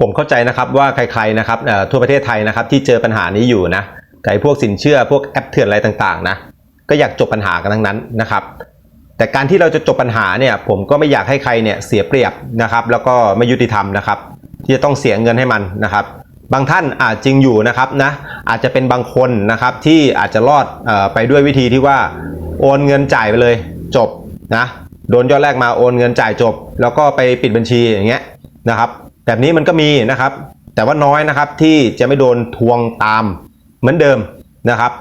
ผมเข้าใจนะครับว่าใครๆนะครับทั่วประเทศไทยนะครับที่เจอปัญหานี้อยู่นะไอ้พวกสินเชื่อพวกแอปเถื่อนอะไรต่างๆนะก็อยากจบปัญหากันทั้งนั้นนะครับ แต่การที่เราจะจบปัญหาเนี่ยผมก็ไม่อยากให้ใครเนี่ยเสียเปรียบนะครับ แล้วก็ไม่ยุติธรรมนะครับ ที่จะต้องเสียเงินให้มันนะครับ บางท่านอาจจริงอยู่นะครับนะอาจจะเป็นบางคนนะครับที่อาจจะรอดออไปด้วยวิธีที่ว่าโอนเงินจ่ายไปเลยจบนะโดนยอดแรกมาโอนเงินจ่ายจบ แล้วก็ไปปิดบัญชีอย่างเงี้ยนะครับ แบบนี้มันก็มีนะครับ แต่ว่าน้อยนะครับที่จะไม่โดนทวงตามเหมือนเดิมนะครับ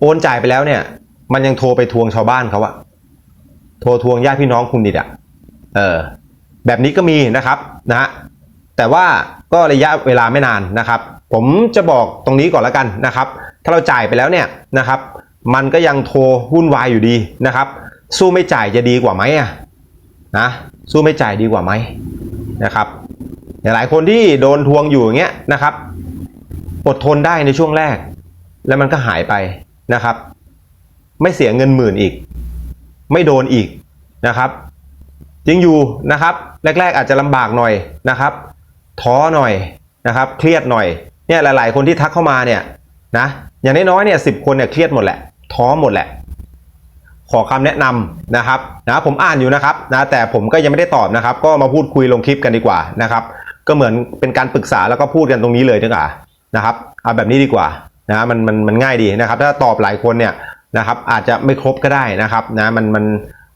โอนจ่ายไปแล้วเนี่ย มันยังโทรไปทวงชาวบ้านเขาอะโทรทวงญาติพี่น้องคุณดิอะเออแบบนี้ก็มีนะครับนะฮะแต่ว่าก็ระยะเวลาไม่นานนะครับ ผมจะบอกตรงนี้ก่อนแล้วกันนะครับ ถ้าเราจ่ายไปแล้วเนี่ยนะครับ มันก็ยังโทรวุ่นวายอยู่ดีนะครับ สู้ไม่จ่ายจะดีกว่าไหมอะนะสู้ไม่จ่ายดีกว่าไหมนะครับ หลายคนที่โดนทวงอยู่อย่างเงี้ยนะครับอดทนได้ในช่วงแรก แล้วมันก็หายไปนะครับ ไม่เสียเงินหมื่นอีก ไม่โดนอีกนะครับจริงอยู่นะครับแรก ๆ อาจจะลำบากหน่อยนะครับท้อหน่อยนะครับ เครียดหน่อยเนี่ยหลาย ๆ คนที่ทักเข้ามาเนี่ยนะอย่างน้อยๆเนี่ยสิบคนเนี่ยเครียดหมดแหละท้อหมดแหละ ขอคำแนะนำนะครับนะผมอ่านอยู่นะครับนะแต่ผมก็ยังไม่ได้ตอบนะครับ ก็มาพูดคุยลงคลิปกันดีกว่านะครับ ก็เหมือนเป็นการปรึกษาแล้วก็พูดกันตรงนี้เลยดีกว่านะครับเอาแบบนี้ดีกว่านะมันมันมันง่ายดีนะครับ ถ้าตอบหลายคนเนี่ยนะครับอาจจะไม่ครบก็ได้นะครับนะมันมัน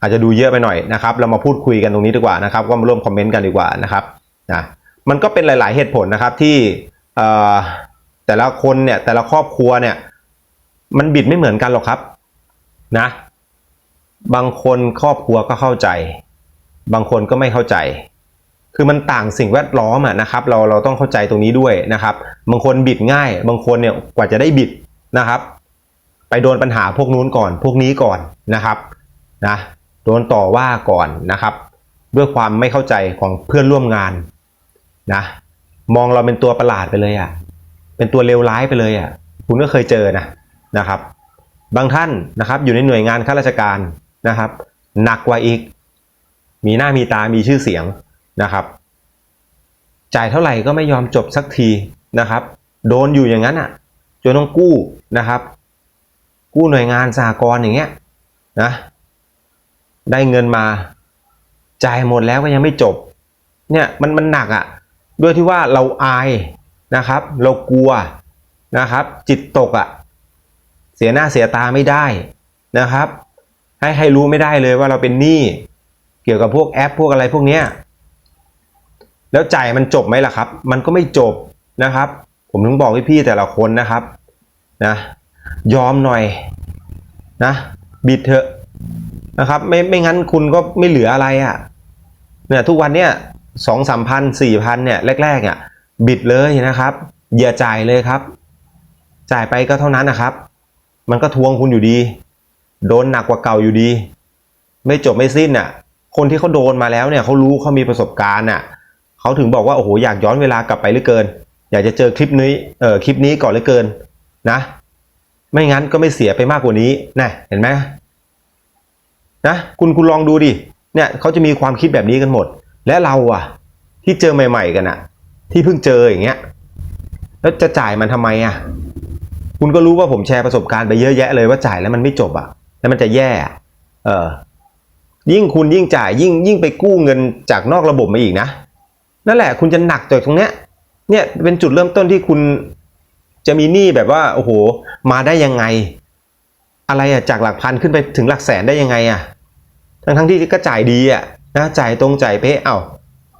อาจจะดูเยอะไปหน่อยนะครับ เรามาพูดคุยกันตรงนี้ดีกว่านะครับ ก็มาร่วมคอมเมนต์กันดีกว่านะครับนะมันก็เป็นหลาย ๆเหตุผลนะครับที่แต่ละคนเนี่ยแต่ละครอบครัวเนี่ยมันบิดไม่เหมือนกันหรอกครับนะบางคนครอบครัวก็เข้าใจ บางคนก็ไม่เข้าใจ คือมันต่างสิ่งแวดล้อมอะนะครับเราเราต้องเข้าใจตรงนี้ด้วยนะครับ บางคนบิดง่าย บางคนเนี่ยกว่าจะได้บิดนะครับ ไปโดนปัญหาพวกนู้นก่อน พวกนี้ก่อนนะครับนะโดนต่อว่าก่อนนะครับ ด้วยความไม่เข้าใจของเพื่อนร่วมงานนะมองเราเป็นตัวประหลาดไปเลยอะ่ะเป็นตัวเลวร้ายไปเลยอะ่ะคุณก็เคยเจอนะนะครับ บางท่านนะครับอยู่ในหน่วยงานข้าราชการนะครับ หนักกว่าอีก มีหน้ามีตามีชื่อเสียง นะครับ จ่ายเท่าไหร่ก็ไม่ยอมจบสักทีนะครับ โดนอยู่อย่างนั้นอะจนต้องกู้นะครับ กู้หน่วยงานสหกรณ์อย่างเงี้ยนะได้เงินมาจ่ายหมดแล้วก็ยังไม่จบ เนี่ยมันมันหนักอะ ด้วยที่ว่าเราอายนะครับ เรากลัวนะครับ จิตตกอะ เสียหน้าเสียตาไม่ได้นะครับ ให้ให้รู้ไม่ได้เลยว่าเราเป็นหนี้เกี่ยวกับพวกแอปพวกอะไรพวกเนี้ย แล้วจ่ายมันจบไหมล่ะครับ มันก็ไม่จบนะครับ ผมถึงบอกพี่ๆแต่ละคนนะครับนะยอมหน่อยนะบิดเถอะนะครับ ไม่ไม่งั้นคุณก็ไม่เหลืออะไรอะ่ะเนี่ยทุกวันเนี่ยสองสามพันสี่พันเนี่ยแรกๆอะบิดเลยนะครับ อย่าจ่ายเลยครับ จ่ายไปก็เท่านั้นนะครับ มันก็ทวงคุณอยู่ดี โดนหนักกว่าเก่าอยู่ดี ไม่จบไม่สิ้นอะคนที่เขาโดนมาแล้วเนี่ยเขารู้เขามีประสบการณ์อะ เขาถึงบอกว่าโอ้โหอยากย้อนเวลากลับไปเหลือเกิน อยากจะเจอคลิปนี้เออคลิปนี้ก่อนเหลือเกินนะ ไม่งั้นก็ไม่เสียไปมากกว่านี้นะเห็นไหมนะคุณคุณลองดูดิเนี่ยเขาจะมีความคิดแบบนี้กันหมด และเราอะที่เจอใหม่ ๆ กันอะที่เพิ่งเจออย่างเงี้ยแล้วจะจ่ายมันทำไมอะคุณก็รู้ว่าผมแชร์ประสบการณ์ไปเยอะแยะเลยว่าจ่ายแล้วมันไม่จบอะแล้วมันจะแย่เออยิ่งคุณยิ่งจ่ายยิ่งยิ่งไปกู้เงินจากนอกระบบมาอีกนะ นั่นแหละ คุณจะหนักจากตรงเนี้ย เนี่ยเป็นจุดเริ่มต้นที่คุณจะมีหนี้แบบว่าโอ้โห มาได้ยังไง อะไรอะจากหลักพันขึ้นไปถึงหลักแสนได้ยังไงอะทั้งทั้งที่ก็จ่ายดีอะนะจ่ายตรงจ่ายเป๊ะเอ้า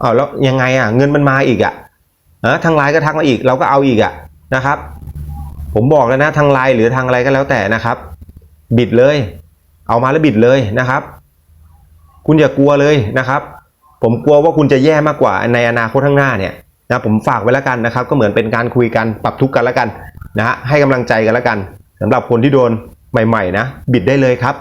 เอาแล้วยังไงอะเงินมันมาอีกอะนะทางไลน์ก็ทักมาอีก เราก็เอาอีกอะนะครับ ผมบอกแล้วนะทางไลน์หรือทางอะไรก็แล้วแต่นะครับ บิดเลย เอามาแล้วบิดเลยนะครับ คุณอย่ากลัวเลยนะครับ ผมกลัวว่าคุณจะแย่มากกว่าในอนาคตข้างหน้าเนี่ยนะผมฝากไว้แล้วกันนะครับ ก็เหมือนเป็นการคุยกันปรับทุกข์กันแล้วกันนะฮะให้กำลังใจกันแล้วกันสำหรับคนที่โดนใหม่ ๆ นะ บิดได้เลยครับ